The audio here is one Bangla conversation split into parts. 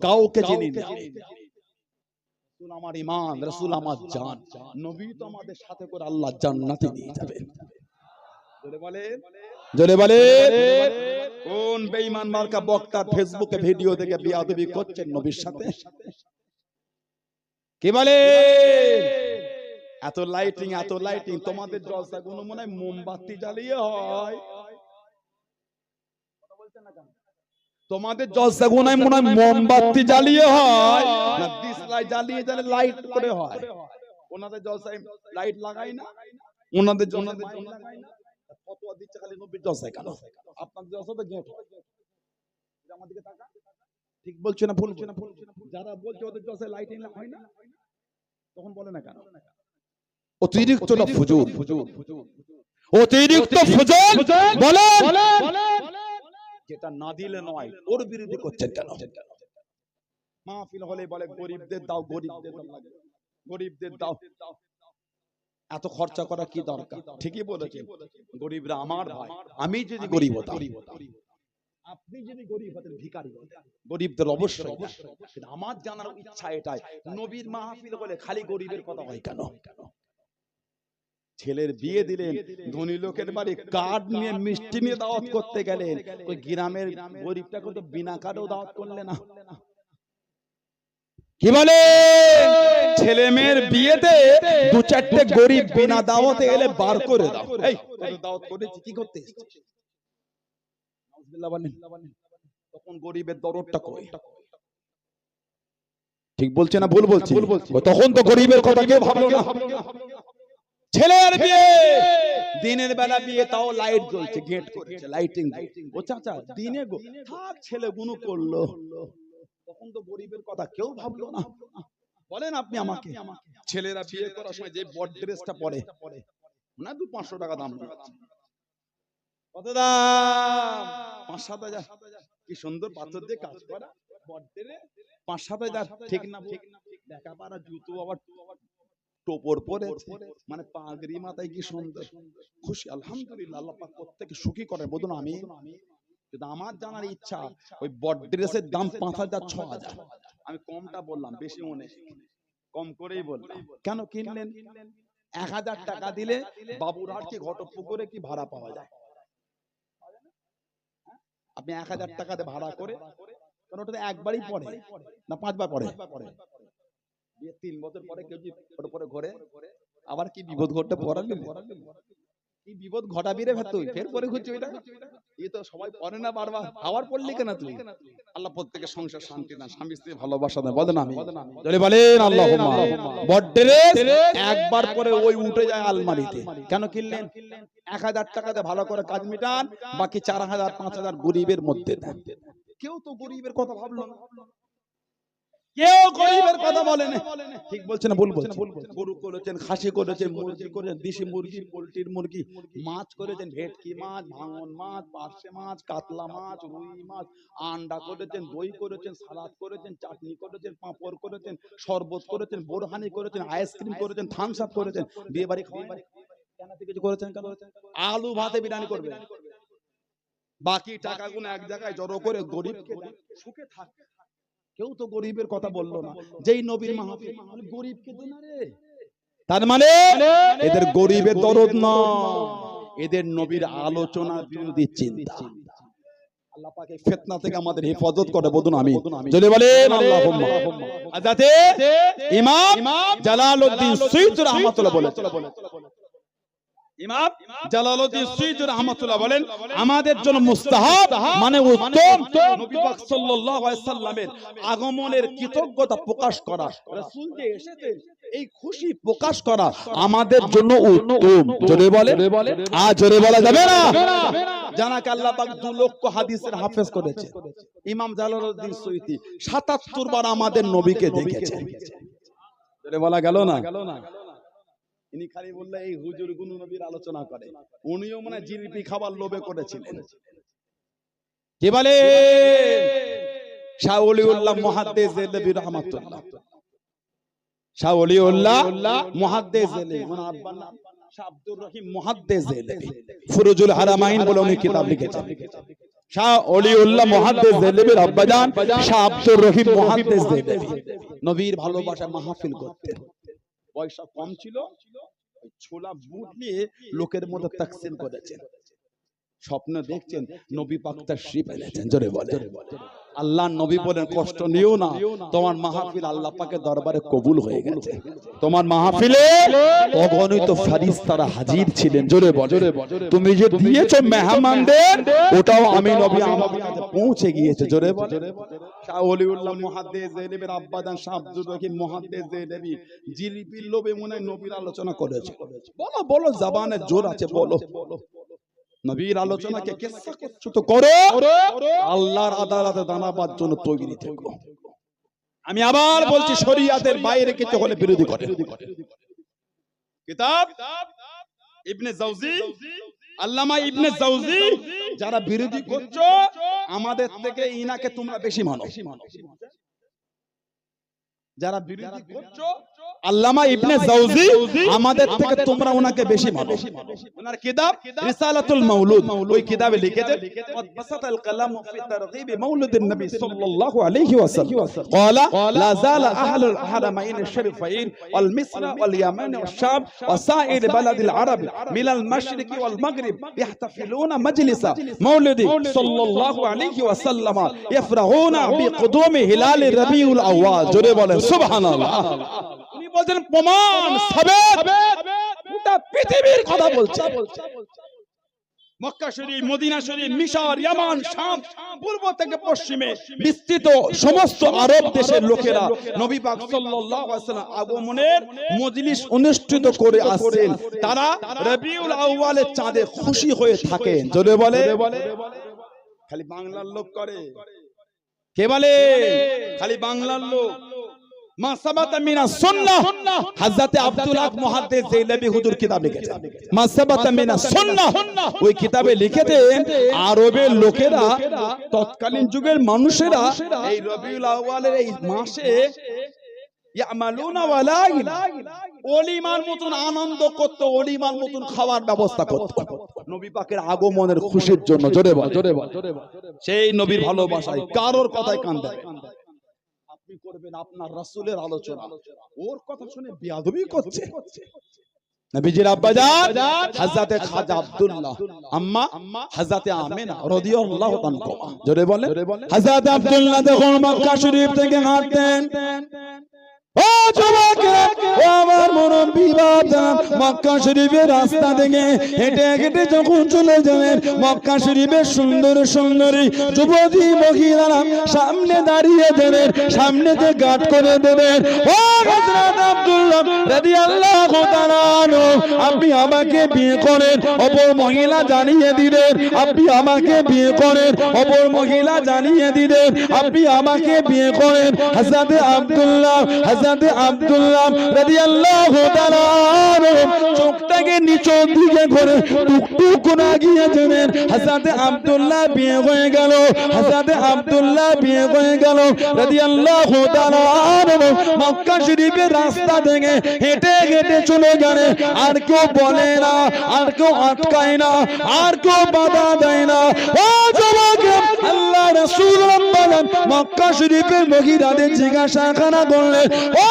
কাউকে চিনি না রসুল আমার ইমান রসুল আমার জান। নবী তো আমাদের সাথে করে আল্লাহ জান্নাতে নিয়ে যাবেন। জোরে বলেন। কোন বেঈমান মার্কা বক্তা ফেসবুকে ভিডিও দেখে বিয়াদবি করছেন নবীর সাথে? কি বলে এত লাইটিং এত লাইটিং তোমাদের জলসা কোনো মনে হয় মোমবাতি জ্বালিয়ে হয়। তোমাদের জলসা হয় মনে হয় মোমবাতি জ্বালিয়ে হয়। না দিসলাই জ্বালিয়ে জ্বালিয়ে লাইট করে হয়। ওনাদের জলসায় লাইট লাগাই না। ওনাদের ফতোয়া দিচ্ছে খালি জলসায় কেন আপনাদের গেট ঠিক বলছে না যারা বলছে ওদের জলসায় লাইটিং হয় না তখন বলে না কেন? অতিরিক্ত না ফুজুর? অতিরিক্ত ফুজুর? বলেন। যেটা না দিলে নয় ওর বিরোধী করছেন কেন? মাহফিল হলে বলে গরিবদের দাও গরিবদের গরিবদের দাও এত খরচা করা কি দরকার? ঠিকই বলেছেন। গরিবরা আমার ভাই আমি যদি গরিব হতাম। আপনি যদি গরিব হতেন হতেন। গরিবদের অবশ্যই। আমার জানার ইচ্ছা এটাই নবীর মাহফিল বলে খালি গরিবের কথা হয় কেন? কেন? ছেলের বিয়ে দিলেন ধনী লোকের বাড়ি কার্ড নিয়ে মিষ্টি নিয়ে দাওয়াত করতে গেলেন। ওই গ্রামের গরিবটাকে তো বিনা কার্ডেও দাওয়াত করলে না। কি বলে? ছেলে মেয়ের বিয়েতে দু চারটে গরিব বিনা দাওয়াতে এলে বার করে দাও। এই দাওয়াত করেছি কি করতে। তখন গরিবের দরদটা কই? ঠিক বলছে না ভুল বলছি? তখন তো গরিবের কথা কেউ ভাবলো না। ছেলের বিয়ে। দিনের বেলা বিয়ে তাও লাইট জ্বলছে গেট করেছে লাইটিং ও চাচা দিনে গো থাক ছেলে গুনো করল। তখন তো গরিবের কথা কেউ ভাবলো না। বলেন আপনি আমাকে ছেলেরা বিয়ে করার সময় যে বড ড্রেসটা পরে না দু পাঁচশো টাকা দাম কত দাম? পাঁচ সাত হাজার। কি সুন্দর পাথর দিয়ে কাজ করা বড ড্রেস। পাঁচ সাত হাজার ঠিক না ঠিক লেখাপড়া জুতো আবার টোপর পরে মানে পাগড়ি মাথায় কি সুন্দর। খুশি। আলহামদুলিল্লাহ আল্লাহ পাক প্রত্যেকে সুখী করে বলুন আমি। কিন্তু আমার জানার ইচ্ছা ওই বড ড্রেসের দাম পাঁচ হাজার ছ হাজার। আমি কমটা বললাম বেশি মনে। কম করেই বললাম। কেন কিনলেন? এক হাজার টাকা দিলে বাবুরহাট কি ঘটপুকুরে কি ভাড়া পাওয়া যায়? আপনি এক হাজার টাকাতে ভাড়া করে কারণ ওটা একবারই পড়ে না পাঁচবার পড়ে। বিয়ে তিন বছর পরে কেউ যদি ওর পরে ঘরে? আবার কি বিপদ ঘটতে পড়ালি কি বিপদ ঘটাবি রে তুই? ফের পরে ঘুরছি ওইটা এই তো সবাই পড়ে না বারবার। আবার পড়লি কেন তুই? আল্লাহ প্রত্যেকের সংসার শান্তি না স্বামী স্ত্রী ভালোবাসা দেয় বলেন আমি যদি বলেন আল্লাহ একবার পরে ওই উঠে যায় আলমারিতে। কেন কিনলেন? এক হাজার টাকাতে ভালো করে কাজ মিটান বাকি চার হাজার পাঁচ হাজার গরিবের মধ্যে দেন। কেউ তো গরিবের কথা ভাবলো না। কেউ গরিবের কথা বলে ঠিক বলছেন ভুল বলছেন গরু করেছেন খাসি করেছেন মুরগি করেছেন দেশি মুরগি পোল্ট্রির মুরগি মাছ করেছেন ভেটকি মাছ ভাঙন মাছ পার্শে মাছ কাতলা মাছ রুই মাছ আন্ডা করেছেন দই করেছেন সালাদ করেছেন চাটনি করেছেন পাঁপড় করেছেন শরবত করেছেন বোরহানি করেছেন আইসক্রিম করেছেন থামস আপ করেছেন বিয়ে বাড়ি খাওয়া কিছু করেছেন আলু ভাতে বিরিয়ানি করবেন বাকি টাকাগুলো এক জায়গায় জড়ো করে গরিবকে দেন। সুখে থাক। কেউ তো গরিবের কথা বলল না। যেই নবীর মাহফিল মানে গরিবকে দেন না রে। তার মানে? এদের গরিবের দরদ না এদের নবীর আলোচনা বিরোধী চিন্তা। আল্লাহ পাক ফিতনা থেকে আমাদের হেফাজত করে বলুন আমি যদি বলেন আল্লাহুম্মা। যাতে ইমাম জালালউদ্দিন সুয়ুতি রাহমাতুল্লাহ বলেছেন। আমাদের জন্য মুস্তাহাব মানে হাদিসের হাফেজ করেছে। ইমাম জালালউদ্দিন সুয়ুতি 77 বার আমাদের নবীকে দেখেছেন। জোরে বলা গেল না? ইনি খালি বললে এই হুজুর গুনু নবীর আলোচনা করে। উনিও মানে জিলিপি খাবার লোভে করেছিলেন। কি বলে? শাহ ওলিউল্লাহ মুহাদ্দিস দেলবি রহমাতুল্লাহ। শাহ ওলিউল্লাহ মুহাদ্দিস মানে আব্বার নাম। আব্দুর রহিম মুহাদ্দিস দেলবি ফুরুজুল হারামাইন বলে উনি কিতাব লিখেছেন। শাহ অলিউল্লাহ মুহাদ্দিস দেহলভির আব্বাজান শাহ আব্দুর রহিম মুহাদ্দিস দেহলভি নবীর ভালোবাসা মাহফিল করতেন। পয়সা কম ছিল ছোলা বুট নিয়ে লোকের মধ্যে তাকসিম করেছেন। স্বপ্ন দেখছেন নবী পাক তার শ্রী পেলেছেন জোরে বলে আল্লাহ নবী বলেন কষ্ট নিও না তোমার মাহফিল আল্লাহ পাকের দরবারে কবুল হয়ে গেছে। তোমার মাহফিলে অগণিত ফারিস্তারা হাজির ছিলেন জোরে বলে তুমি যে দিয়েছ মেহমানদের ওটাও আমি নবী আমার কাছে পৌঁছে গিয়েছে জোরে বলে শাহ ওলিউল্লাহ মুহাদ্দিস জেলেবের আব্বাদান শাহ আব্দুর রহিম মুহাদ্দিস জেলেবি জিলিপির লোভে মনে নবীর আলোচনা করেছে। বলো বলো জবানের জোর আছে বলো নবীর আলোচনাকে কেসা করছ তো করো? আল্লাহর আদালতে দাঁড়াবার জন্য তৈরি থেকো। আমি আবার বলছি শরিয়াতের বাইরে কিছু হলে বিরোধী করে। কিতাব? ইবনে জাউজি? আল্লামা ইবনে জাউজি যারা বিরোধী করছ আমাদের থেকে ইনাকে তোমরা বেশি মানো। যারা বিরোধী করছ আল্লামা ইবনে জাউজি আমাদের থেকে তোমরা ওনাকে বেশি মানো ওনার কিতাব রিসালাতুল মাউলুদ ওই কিতাবে লিখেছে قد بسط القلم في ترغيب مولد النبي صلى الله عليه وسلم قال لا زال اهل الحرمين الشريفين والمصر واليمن والشام وسائر بلد العرب من المشرق والمغرب يحتفلون مجلس مولد صلى الله عليه وسلم يفرحون بقدوم هلال ربيع الاول জোরে বলেন সুবহানাল্লাহ উনি বলছেন প্রমাণ গোটা পৃথিবীর কথা বলছে। মক্কা শরীফ মদিনা শরীফ মিশর ইয়ামান শাম পূর্ব থেকে পশ্চিমে বিস্তৃত সমস্ত আরব দেশের লোকেরা নবী পাক সাল্লাল্লাহু আলাইহি ওয়াসাল্লাম আগমনের মজলিস অনুষ্ঠিত করে আসছেন। তারা রবিউল আউয়ালের চাঁদে খুশি হয়ে থাকেন। জোরে বলে। খালি বাংলার লোক করে। কে বলে? খালি বাংলার লোক। আরবের লোকেরা, তৎকালীন যুগের মানুষেরা, এই রবিউল এই মাসে অলিমার মতন আনন্দ করত, অলিমার মতন খাওয়ার ব্যবস্থা করত। নবী আগমনের খুশির জন্য, জোরে বল। জোরে বল সেই নবীর ভালোবাসায় কারোর কথায় কান দেয় আপনি করবেন আপনার রাসুলের আলোচনা। ওর কথা শুনে বেয়াদবি করছে। নবীজির আব্বাজান হযরতে খাজা আব্দুল্লাহ। আম্মা হযরতে আমেনা রাদিয়াল্লাহু তাআলা জোরে বলে হযরত আব্দুল্লাহ যখন মক্কা শরীফ থেকে হাঁটতেন। ও মক্কা শরীফের রাস্তা থেকে হেঁটে হেঁটে যখন চলে যাবেন, মক্কা শরীফের সুন্দর, সুন্দরী যুবতী মহিলারা সামনে দাঁড়িয়ে দেবেন সামনেতে গাট করে দেবেন। আব্দুল্লাহ রাদিয়াল্লাহু তাআলা আপনি আমাকে বিয়ে করেন, অপর মহিলা জানিয়ে দিলেন, আপনি আমাকে বিয়ে করেন, অপর মহিলা জানিয়ে দিলেন, আপনি আমাকে বিয়ে করেন। হাজরাতে আব্দুল্লাহ হাজরাতে আব্দুল্লাহ রাদিয়াল্লাহু তাআলা চোখটাকে নিচের দিকে করে টুকটুক করে গিয়ে যাবেন হাজরাতে আব্দুল্লাহ বিয়ে হয়ে গেল হাজরাতে আব্দুল্লাহ বিয়ে হয়ে গেল, রাদিয়াল্লাহু তাআলা মক্কা শরীফের রাস্তা থেকে হেঁটে হেঁটে চলে গেলেন আর কেউ বলে না, আর কেউ আটকায় না, আর কেউ বাধা দেয় না। ও যুবক, আল্লাহ রাসূল বলেন, মক্কা শরীফের মহিলাদের জিজ্ঞাসা খানা করলেন, ও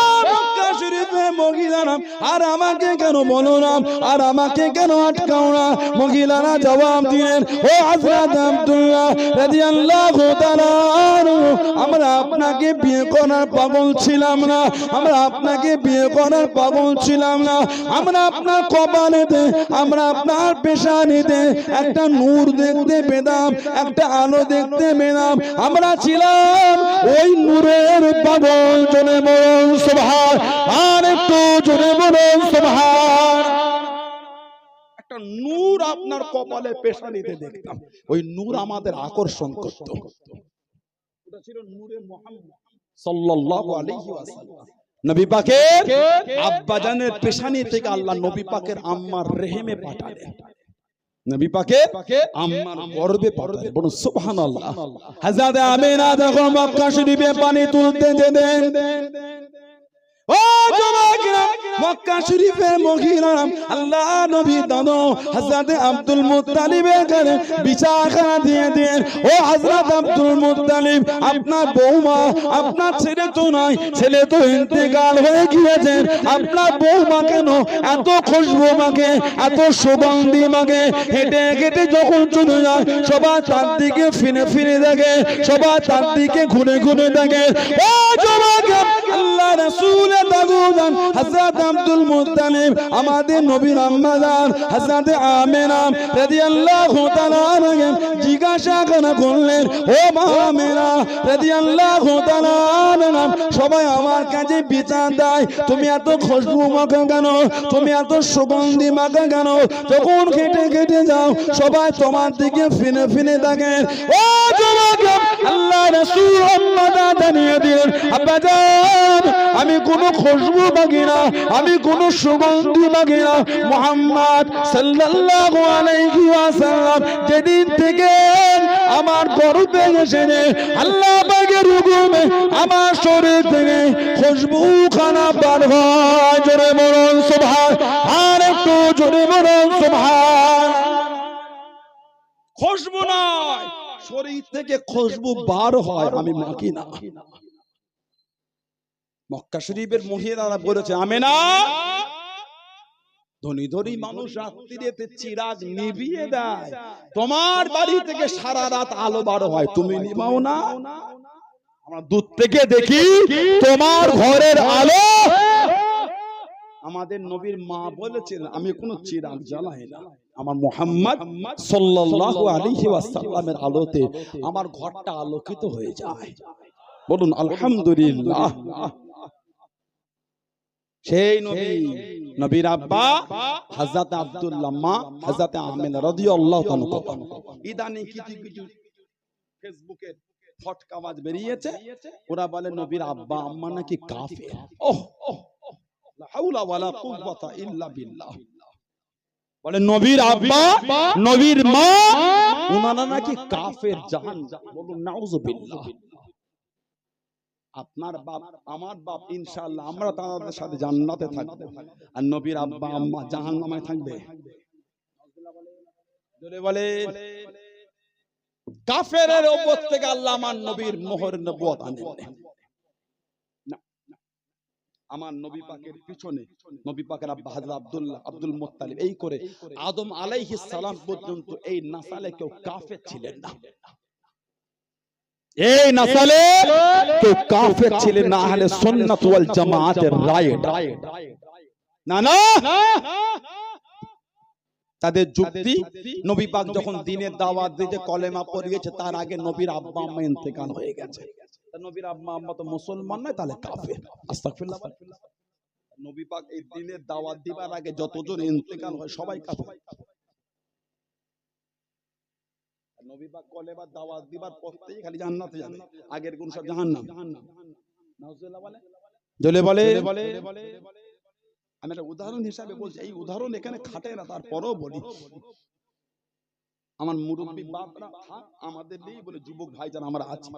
মহিলারা আর আমাকে কেন বলো না? আর আমাকে কেন আটকাও না? মহিলারা জবাব দিলেন, ও আমরা আপনাকে বিয়ে করার পাগল ছিলাম না। আমরা আপনাকে বিয়ে করার পাগল ছিলাম না। আমরা আপনার কপালেতে আমরা আপনার পেশানিতে একটা নূর দেখতে পেতাম, একটা আলো দেখতে পেতাম। আমরা ছিলাম ওই নূরের পাগল জনে বলুন, সুবহান। আর একটু জনে বলুন সুবহান। একটা নূর আপনার কপালে পেশানিতে দেখতাম। ওই নূর আমাদের আকর্ষণ করত। ওটা ছিল নূরে মুহাম্মদ সাল্লাল্লাহু আলাইহি ওয়াসাল্লাম। নবী পাকের আব্বাজানের পেশানি থেকে আল্লাহ নবী পাকের আম্মার রেহেমে পাঠালেন। নবী পাকের আম্মার গর্বে পাঠালেন। বলুন সুবহানাল্লাহ। হযরত আমিনা যখন মক্কা শরীফে পানি তুলতে যেতেন আপনার বৌমা, আপনার ছেলে তো নাই, ছেলে তো ইন্তেকাল হয়ে গিয়েছেন আপনার বৌমা কেন এত খুশবু মাকে এত সুগন্ধি মাকে হেঁটে হেঁটে যখন চলে যায় সবার তার দিকে ফিরে ফিরে দেখে সবার চারদিকে ঘুরে ঘুরে দেখে। আল্লাহ হযরত আব্দুল আমাদের নবীর আম্মাজান হযরত আমেনা রাদিয়াল্লাহু তাআলা জিজ্ঞাসা করলেন ও তাআলা সবাই আমার কাছে বিচার দেয় তুমি এত খুশবু মাখো কেন? তুমি এত সুগন্ধি মাখো কেন? যখন কেটে কেটে যাও, সবাই তোমার দিকে ফিনে ফিনে দেখেন ও আল্লাহ রাসূল আম্মা আব্বা জান আমি কোনো খুশবু মাগি না, আমি কোনো সুগন্ধি মাগি না। মুহাম্মদ সাল্লাল্লাহু আলাইহি ওয়াসাল্লাম যেদিন থেকে আমার গর্ভে এসেছে, আল্লাহ পাকের হুকুমে আমার শরীর থেকে খুশবু খানা বার হয়। জোরে বলুন, সুবহান, আর একটু জোরে বলুন, সুবহান। খুশবু নয়, শরীর থেকে খুশবু বার হয়, আমি মাখি না। মক্কা শরীফের মহিলারা বলেছে আমি না ধনী ধনী মানুষ রাত্রিতে চিরাগ নিভিয়ে দেয়। তোমার বাড়ি থেকে সারা রাত আলো বারো হয়, তুমি নিবাও না? আমরা দূর থেকে দেখি, তোমার ঘরের আলো। আমাদের নবীর মা বলেছেন, আমি কোনো চিরাগ জ্বালাই না। আমার মোহাম্মদ সাল্লাল্লাহু আলাইহি ওয়াসাল্লামের আলোতে আমার ঘরটা আলোকিত হয়ে যায়। বলুন, আলহামদুলিল্লাহ। সেই নবী নবীর আব্বা হযরত আব্দুল্লাহ মা হযরত আমিনা রাদিয়াল্লাহু তাআলা ইদানি কিছু কিছু ফেসবুকে বেরিয়েছে। ওরা বলে নবীর আব্বা আম্মা নাকি কাফের। ওহ ওহ লা হাওলা ওয়ালা কুওয়াতা ইল্লা বিল্লাহ। বলে নবীর আব্বা নবীর মা উনারা নাকি কাফের। জাহান। বলুন নাউজুবিল্লাহ। আপনার বাপ আমার বাপ ইনশাআল্লাহ আমরা তাদের সাথে জান্নাতে থাকব। আর নবীর আব্বা আম্মা জাহান্নামে থাকবে। বলে। কাফেরের উপর থেকে আল্লাহ আমার নবীর মোহর নবুয়ত আনেন। আমার নবী পাকের পিছনে নবী পাকের আব্বা হযরত আব্দুল্লাহ আব্দুল মুত্তালিব। এই করে আদম আলাইহিস সালাম পর্যন্ত এই নাসালে কেউ কাফের ছিলেন না। এই নাসালে কেউ কাফের ছিলেন না আহলে সুন্নাত ওয়াল জামাতের রাইট না না। তাদের যুক্তি নবী পাক যখন দিনের দাওয়াত দিতে কলেমা পড়িয়েছে তার আগে নবীর আব্বা আম্মা ইন্তেকাল হয়ে গেছে। নবীর আব্বা আম্মা তো মুসলমান নয় তাহলে কাফের। আস্তাগফিরুল্লাহ নবী পাক এই দিনের দাওয়াত দিবার আগে যতজন ইন্তেকাল হয় সবাই কাফের। নবী পাক কলেমা দাওয়াত দিবার পরতেই খালি জান্নাতে যাবে। আগের গুণ সব জাহান্নাম। নাউজুবিল্লাহ বলে? জলে বলে। আমি একটা উদাহরণ হিসাবে বলছি এই উদাহরণ এখানে খাটে না তারপরেও বলি। আমার মুরব্বী বাপরা আমাদের নেই বলে যুবক ভাইজান আমরা আছি।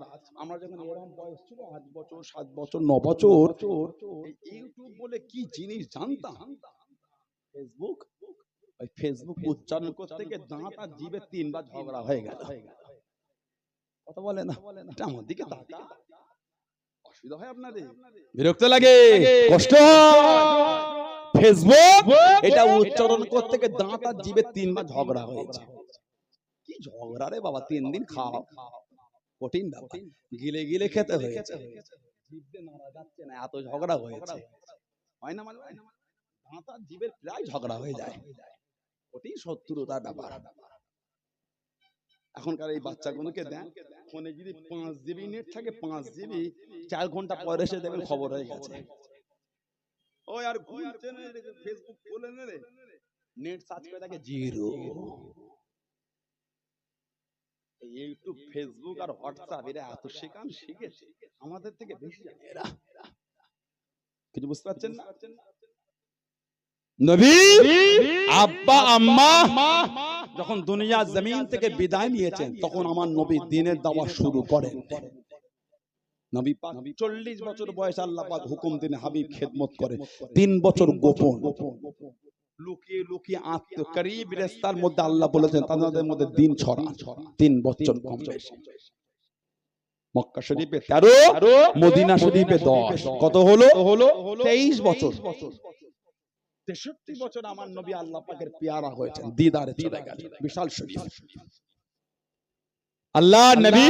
আমরা যখন এরকম বয়স ছিল আট বছর সাত বছর ন বছর ইউটিউব বলে কি জিনিস জানতাম? ফেসবুক ওই ফেসবুক উচ্চারণ করতে গিয়ে দাঁত আর জিভে তিনবার ঝগড়া হয়ে গেল। কথা বলে না। আমার দিকে তাকা অসুবিধা হয় আপনাদের? বিরক্ত লাগে? কষ্ট? ফেসবুক এটা উচ্চারণ করতে গিয়ে দাঁত আর জিভে তিনবার ঝগড়া হয়েছে। কি ঝগড়া রে বাবা তিন দিন খাও। কঠিন ব্যাপার। গিলে গিলে খেতে হয়েছে। যাচ্ছে না এত ঝগড়া হয়েছে। হয় না মানে? দাঁত আর জিভের প্রায় ঝগড়া হয়ে যায়। ওটাই শত্রুতার ব্যাপার এখনকার এই বাচ্চাগুলোকে দেন ফোনে যদি পাঁচ জিবি নেট থাকে, পাঁচ জিবি চার ঘণ্টা পরে এসে দেখবেন খবর হয়ে গেছে। ওই আর ঘুরছে ফেসবুক খুলে নেট সার্চ করে দেখে জিরো। ইউটিউব ফেসবুক আর হোয়াটসঅ্যাপ এরা এত শেখান শিখেছে, আমাদের থেকে বেশি এরা। কিছু বুঝতে পারছেন না? নবী আব্বা আম্মা যখন দুনিয়া জমিন থেকে বিদায় নিয়েছেন তখন আমার নবী দিনের দাওয়া শুরু করেন। নবী পাক বছর বয়স আল্লাহ পাক হুকুম দিন হাবিব খেদমত করে। তিন বছর গোপন। লুকিয়ে লুকিয়ে আত্ম করিব রেস্তার মধ্যে আল্লাহ বলেছেন তাদের মধ্যে দিন ছড়া। তিন বছর কম বয়সে। মক্কা শরীফে তেরো মদিনা শরীফে দশ। কত হলো? হলো? তেইশ বছর। তেষট্টি বছর আমার নবী আল্লাহ পাকের পেয়ারা হয়েছেন দিদারে চলে গেছেন বিশাল শরীফ। আল্লাহ নবী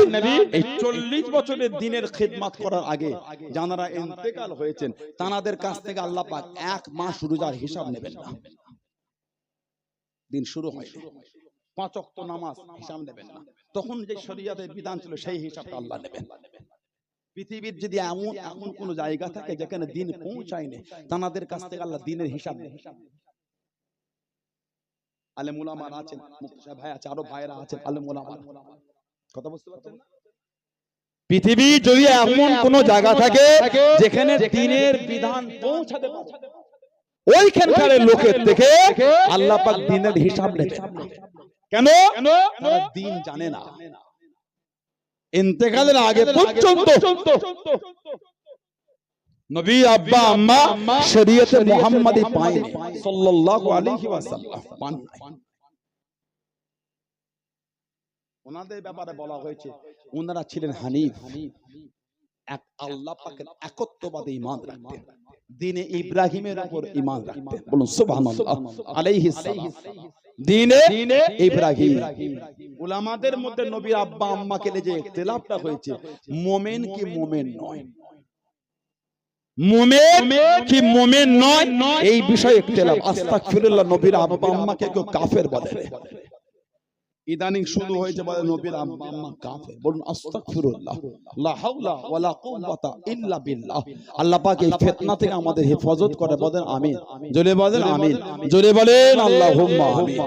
এই চল্লিশ বছরের দিনের খেদমাত করার আগে যারা ইন্তেকাল হয়েছেন তানাদের কাছ থেকে আল্লাহ পাক এক মাস রোজার হিসাব নেবেন না। দিন শুরু হয়। পাঁচ নামাজ হিসাব নেবেন না। তখন যে শরিয়াতের বিধান ছিল সেই হিসাবটা আল্লাহ নেবেন। পৃথিবীর যদি এমন এমন কোন জায়গা থাকে যেখানে দিন পৌঁছায়নি তানাদের কাছ থেকে আল্লাহ দিনের হিসাব নেবেন আলেমুলামার আছেন মুফতি সাহেব ভাই আছে আরও ভাইরা আছেন আলেমুলামার। কথা বুঝতে পারছেন না? পৃথিবী যদি এমন কোন জায়গা থাকে যেখানে দিনের বিধান পৌঁছাতে ওইখানকার লোকের থেকে আল্লাহ পাক দিনের হিসাব নেবেন কেন? দিন জানে না। ইন্তেকালের আগে পর্যন্ত নবী আব্বা আম্মা শরীয়তে মুহাম্মাদি পায়নি সাল্লাল্লাহু আলাইহি ওয়াসাল্লাম পান ওনাদের ব্যাপারে বলা হয়েছে ওনারা ছিলেন হানিফ। এক আল্লাহ পাকের একত্ববাদে ঈমান রাখতেন। দিনে ইব্রাহিমের উপর ঈমান রাখতেন বলুন সুবহানাল্লাহ। আলাইহিস সালাম। দিনে ইব্রাহিম। উলামাদের মধ্যে নবীর আব্বা আম্মাকে নিয়ে যে ইখতিলাফটা হয়েছে। মোমেন কি মোমেন নয়। মোমেন কি মোমেন নয়। এই বিষয়ে ইখতিলাফ আস্তাগফিরুল্লাহ নবীর আব্বা আম্মাকে কেউ কাফের বলে। ইদানিং শুরু হয়েছে বলে নবীর আম্মা আম্মা কাফের বলুন আস্তাগফিরুল্লাহ লা হাওলা ওয়ালা কুওয়াতা ইল্লা বিল্লাহ আল্লাহ পাক এই ফিতনা থেকে আমাদের হেফাজত করে বলেন আমিন জোরে বলেন আমিন জোরে বলেন আল্লাহুম্মা আমিন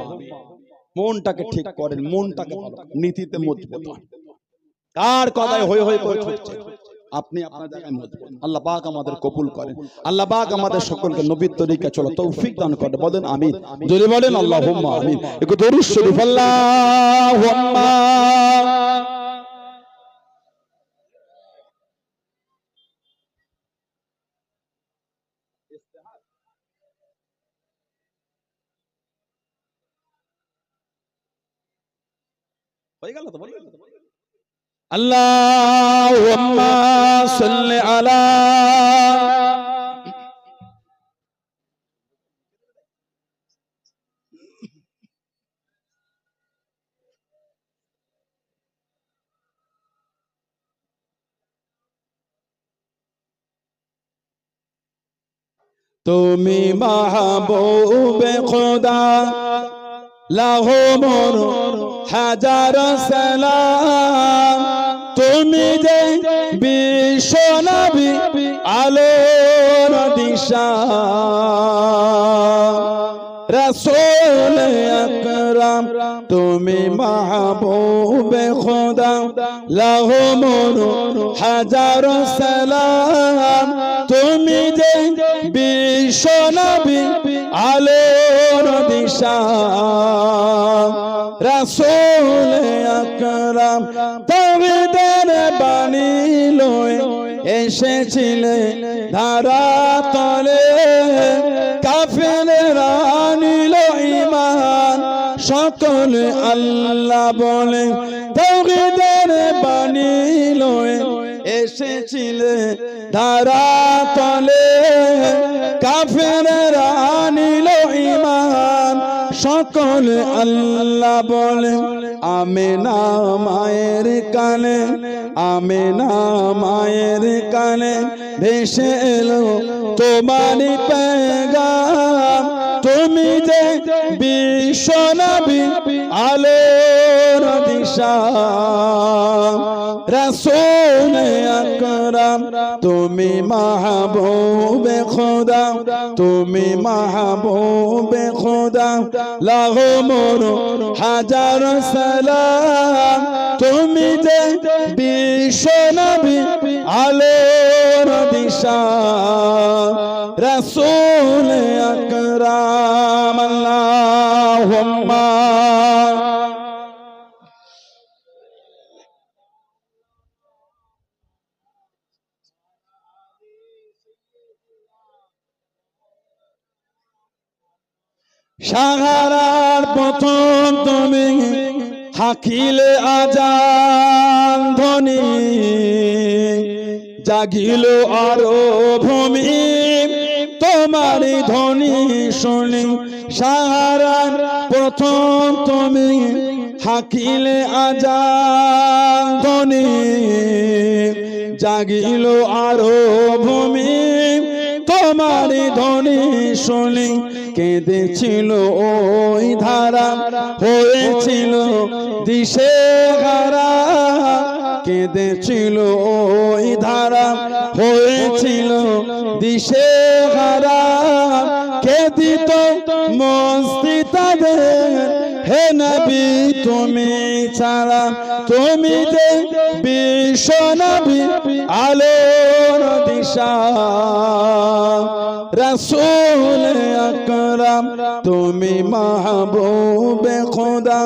মনটাকে ঠিক করেন মনটাকে ভালো নীতিতে মজবুত হয় কার কথায় হই হই করে ছুটছে আপনি আপনার জায়গায় মজবুত। আল্লাহ পাক আমাদের কবুল করেন। আল্লাহ পাক আমাদের সকলকে নবীর তরিকা চলো তৌফিক দান করে বলেন আমিন। যদি বলেন আল্লাহুম্মা আমিন। একটু দরুদ শরীফ। আল্লাহুম্মা। হয়ে গেল তো বলে আল্লাহুম্মা সাল্লি আলা তুমি মাহবুবে খোদা লাহো মোর হাজার সালাম। তুমি যে বিশ্ব নবী আলোর দিশা। রসুল আকরাম, তুমি মাহবুবে খোদা লাহো মোর হাজার সালাম। তুমি যে বিশ্ব নবী আলোর দিশা। রসুল আকরাম তবিদের বাণী লয় এসেছিলে ধারা তলে। কাফের রানিল ইমান সকল আল্লাহ বলে তৌহিদের বাণী লয় এসেছিলে ধারা তলে। কাফের সকল আল্লাহ বলে আমি না মায়ের কানে আমি না মায়ের কানে ভেসে এলো তোমারই পেগা তুমি যে বিশ্ব নবী, আলোর দিশা। রসুল আকরাম, তুমি মাহবুবে খোদা, তুমি মাহবুবে খোদা, লাহো মোর হাজার সালাম, তুমি যে বিশ্ব নবী, আলোর দিশা, রসুল আকরাম। সাহারার প্রথম তুমি হাকিলে আজান ধ্বনি, জাগিল আরও ভূমি। তোমার ধ্বনি শুনি, সাহারার প্রথম তুমি হাকিলে আজান ধ্বনি, জাগিল আরও ভূমি। তোমার ধ্বনি শুনি কেঁদেছিল ওই ধারা, হয়েছিল দিশে হারা কেঁদেছিল ওই ধারা, হয়েছিল দিশে হারা কে দিত মস্তি তাদের হে নবী, তুমি ছাড়া, তুমি যে বিশ্ব নবী, আলোর দিশা। রসুল আকরাম, তুমি মাহবুবে খোদা।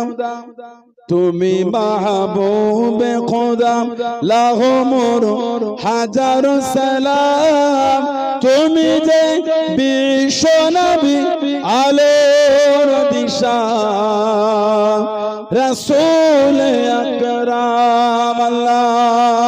তুমি মাহবুবে খোদা, লাহো মোর হাজার সালাম। তুমি যে বিশ্ব নবী, আলোর দিশা। রসুল আকরাম আল্লাহুম্মা